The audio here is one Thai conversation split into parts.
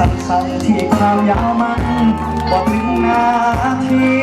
สั้นๆที่ความยาวมันบอกถึงนาที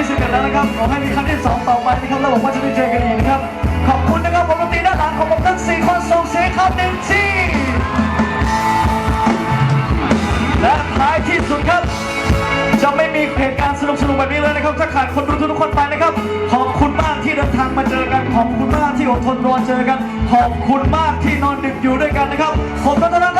ที่สิบกันแล้วนะครับขอให้มีครั้งที่สองต่อไปนะครับแล้วหวัว่าจะได้เจอกันอีกนะครับขอบคุณนะครับผมตรีด้านหลังของผมทั้งสี่คนส่งเสียงเข้าเต็มที่และท้ายที่สุดครับ จะไม่มีเหตุการณ์สนุกสนุกแบบนี้เลยนะครับถ้าขาดคนรู้ทุกคนไปนะครับ ขอบคุณมากที่เดินทางมาเจอกันขอบคุณมากที่อดทนรอเจอกัน ขอบคุณมากที่นอนดึกอยู่ด้วยกันนะครับผมก็ตนะครับ